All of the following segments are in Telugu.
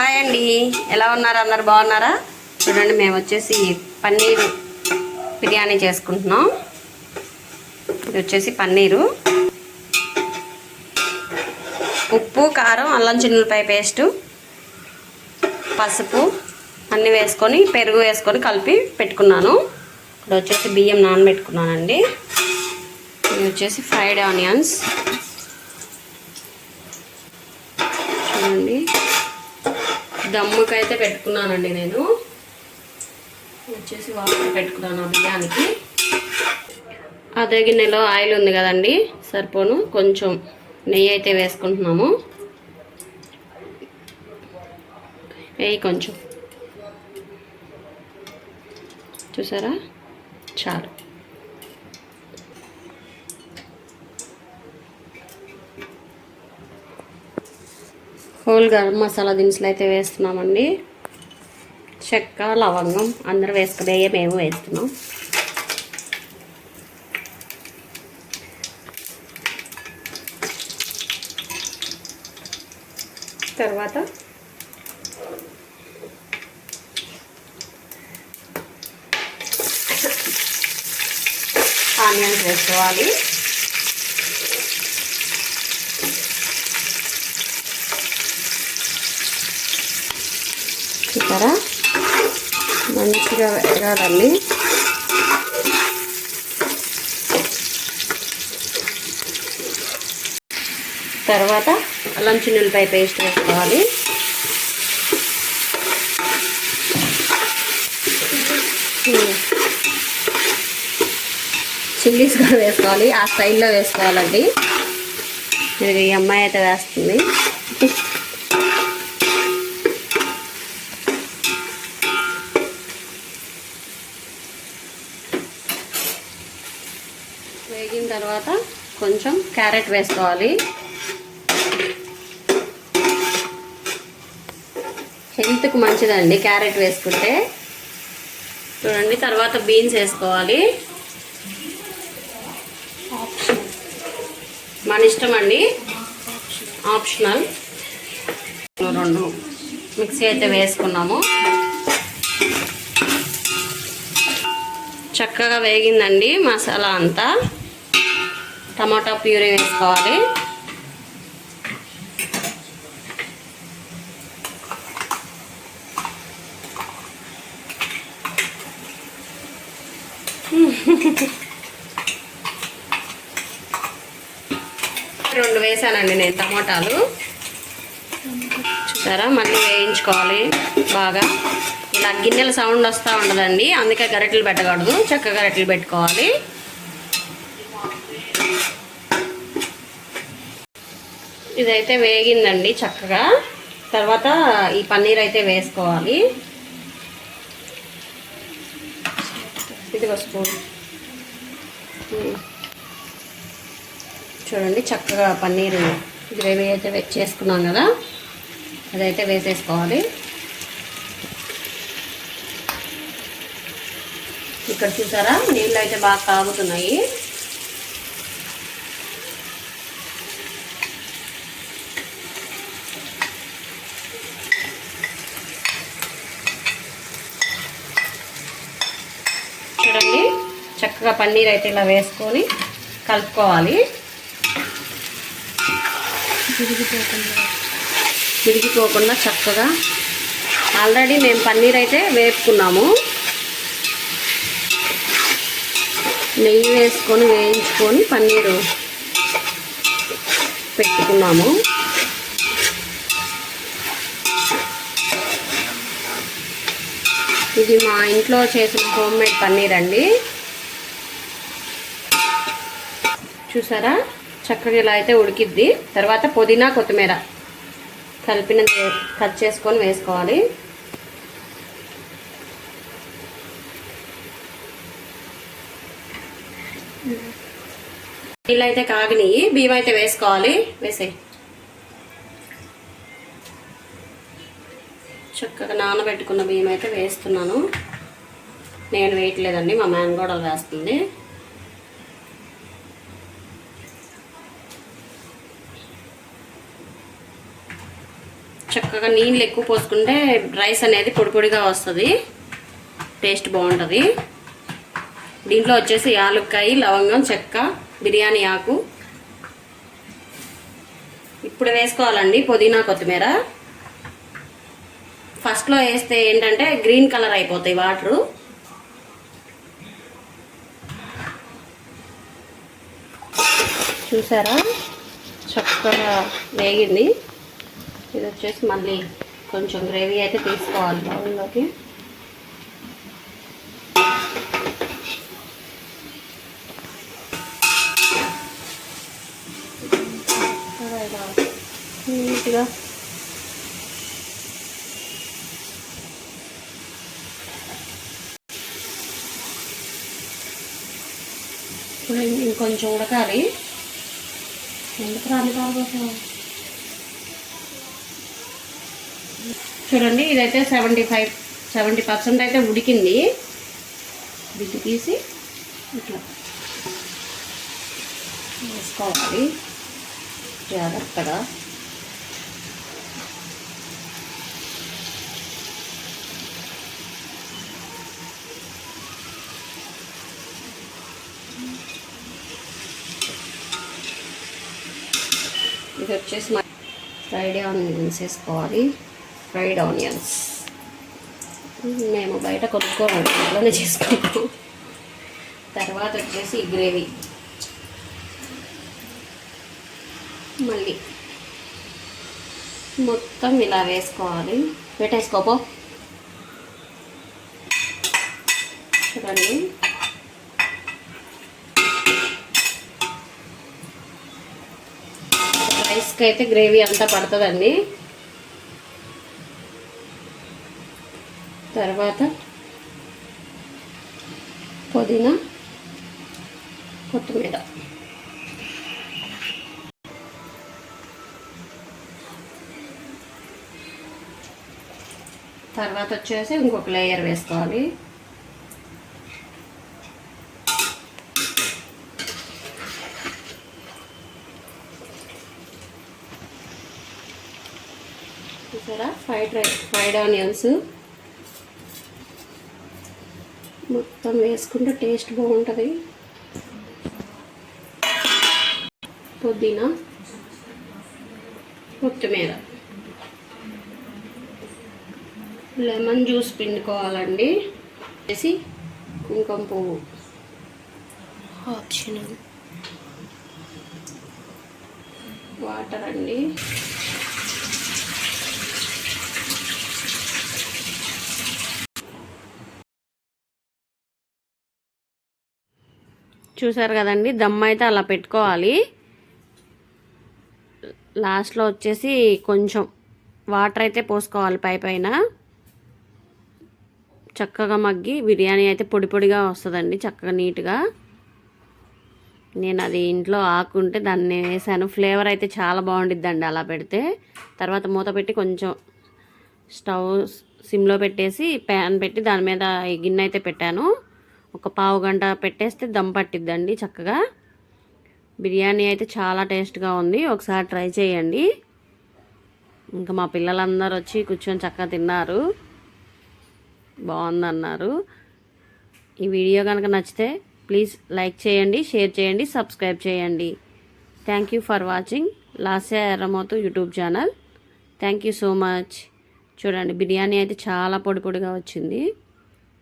హాయ్ అండి. ఎలా ఉన్నారు? అన్నారు బాగున్నారా? చూడండి మేము వచ్చేసి పన్నీరు బిర్యానీ చేసుకుంటున్నాం. ఇది వచ్చేసి పన్నీరు. ఉప్పు కారం అల్లం చిన్నులపాయ పేస్టు పసుపు అన్నీ వేసుకొని పెరుగు వేసుకొని కలిపి పెట్టుకున్నాను. ఇక్కడ వచ్చేసి బియ్యం నానబెట్టుకున్నానండి. ఇది వచ్చేసి ఫ్రైడ్ ఆనియన్స్. చూడండి. దమ్ముకైతే పెట్టుకున్నానండి నేను. వచ్చేసి వాటర్ పెట్టుకున్నాను బియ్యానికి. అదే గిన్నెలో ఆయిల్ ఉంది కదండి సరిపోను. కొంచెం నెయ్యి అయితే వేసుకుంటున్నాము. వేయి కొంచెం. చూసారా? చాలు. హోల్ గరం మసాలా దినుసులు అయితే వేస్తున్నామండి. చెక్క లవంగం అందరూ వేసుకునే మేము వేస్తున్నాం. తర్వాత ఆనియన్స్ వేసుకోవాలి. చూసారా మంచిగా వేగాలండి తర్వాత అల్లం చిన్నులపై పేస్ట్ వేసుకోవాలి. చిల్లీస్ కూడా వేసుకోవాలి. ఆ స్టైల్లో వేసుకోవాలండి. ఇది ఈ అమ్మాయి అయితే వేస్తుంది. తర్వాత కొంచెం క్యారెట్ వేసుకోవాలి. హెల్త్కి మంచిదండి క్యారెట్ వేసుకుంటే. చూడండి తర్వాత బీన్స్ వేసుకోవాలి. మన ఇష్టం అండి ఆప్షనల్. రెండు మిక్సీ అయితే వేసుకున్నాము. చక్కగా వేగిందండి మసాలా అంతా. టమాటా ప్యూరీ వేసుకోవాలి. రెండు వేసానండి నేను టమాటాలు. చూసారా? మళ్ళీ వేయించుకోవాలి బాగా. ఇలా గిన్నెల సౌండ్ వస్తూ ఉండదండి. అందుకే గరిటెలు పెట్టకూడదు. చక్కగా గరిటెలు పెట్టుకోవాలి. ఇదైతే వేగిందండి చక్కగా. తర్వాత ఈ పన్నీర్ అయితే వేసుకోవాలి. ఇది స్పూన్. చూడండి చక్కగా పన్నీర్ గ్రేవీ అయితే చేసుకున్నాం కదా. అదైతే వేసేసుకోవాలి. ఇక్కడ చూసారా? నీళ్ళు అయితే బాగా కాగుతున్నాయి చూడండి చక్కగా పన్నీర్ అయితే ఇలా వేసుకొని కలుపుకోవాలి. విరిగిపోకుండా చక్కగా ఆల్రెడీ మేము పన్నీర్ అయితే వేపుకున్నాము. నెయ్యి వేసుకొని వేయించుకొని పన్నీరు పెట్టుకున్నాము. ఇది మా ఇంట్లో చేసిన హోమ్ మేడ్ పన్నీర్ అండి. చూసారా? చక్కగా ఇలా అయితే ఉడికిద్ది. తర్వాత పుదీనా కొత్తిమీర కలిపిన కట్ చేసుకొని వేసుకోవాలి. నీళ్ళు అయితే కాగినాయి. బియ్యం అయితే వేసుకోవాలి. వేసేయి చక్కగా నానబెట్టుకున్న బియ్యం అయితే వేస్తున్నాను. నేను వేయట్లేదండి. మా మ్యాన్ కూడా వేస్తుంది. చక్కగా నీళ్ళు ఎక్కువ పోసుకుంటే రైస్ అనేది పొడి పొడిగా వస్తుంది. టేస్ట్ బాగుంటుంది. దీంట్లో వచ్చేసి యాలుక్కాయ లవంగం చెక్క బిర్యానీ ఆకు. ఇప్పుడు వేసుకోవాలండి పుదీనా కొత్తిమీర. ఫస్ట్లో వేస్తే ఏంటంటే గ్రీన్ కలర్ అయిపోతాయి వాటరు. చూసారా? చక్కగా వేగింది. ఇది వచ్చేసి మళ్ళీ కొంచెం గ్రేవీ అయితే తీసుకోవాలి. బౌల్లోకి నీట్గా ఇప్పుడు ఇంకొంచెం ఉడకాలి. ఎందుకు రాని బాగోసావు చూడండి ఇదైతే సెవెంటీ ఫైవ్ సెవెంటీ పర్సెంట్ అయితే ఉడికింది. దీన్ని తీసి ఇట్లా వేసుకోవాలి. జాగ్రత్తగా. ఇది వచ్చేసి ఫ్రైడే ఆనియన్స్ వేసుకోవాలి ఫ్రైడ్ ఆనియన్స్ మేము బయట కొనుక్కోవాలి అలానే చేసుకుంటాం. తర్వాత వచ్చేసి గ్రేవీ. మళ్ళీ మొత్తం ఇలా వేసుకోవాలి. పెట్టేసుకోపో చూడండి. రైస్కి అయితే గ్రేవీ అంతా పడుతుందండి. తర్వాత పుదీనా కొత్తిమీర. తర్వాత వచ్చేసి ఇంకొక లేయర్ వేసుకోవాలి. చూసారా? ఫ్రైడ్ రైస్ ఫ్రైడ్ ఆనియన్స్ మొత్తం వేసుకుంటే టేస్ట్ బాగుంటుంది. పుదీనా కొత్తిమీర. లెమన్ జ్యూస్ పిండుకోవాలండి. వేసి కుంకుమ పువ్వు. ఆప్షనల్. వాటర్ అండి. చూసారు కదండి దమ్ అయితే అలా పెట్టుకోవాలి. లాస్ట్లో వచ్చేసి కొంచెం వాటర్ అయితే పోసుకోవాలి పై పైన. చక్కగా మగ్గి బిర్యానీ అయితే పొడి పొడిగా వస్తుందండి చక్కగా నీట్గా. నేను అది ఇంట్లో ఆకుంటే దాన్ని వేసాను. ఫ్లేవర్ అయితే చాలా బాగుండిద్దండి అలా పెడితే. తర్వాత మూత పెట్టి కొంచెం స్టవ్ సిమ్లో పెట్టేసి ప్యాన్ పెట్టి దాని మీద గిన్నె అయితే పెట్టాను. ఒక పావు గంట పెట్టేస్తే దమ్ పట్టిద్దండి చక్కగా. బిర్యానీ అయితే చాలా టేస్ట్గా ఉంది. ఒకసారి ట్రై చేయండి. ఇంకా మా పిల్లలందరూ వచ్చి కూర్చొని చక్కగా తిన్నారు. బాగుందన్నారు. ఈ వీడియో కనుక నచ్చితే ప్లీజ్ లైక్ చేయండి షేర్ చేయండి సబ్స్క్రైబ్ చేయండి. Thank you for watching. Lasya Erramothu YouTube channel. Thank you so much. చూడండి బిర్యానీ అయితే చాలా పొడి పొడిగా వచ్చింది.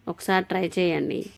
ఒకసారి ట్రై చేయండి.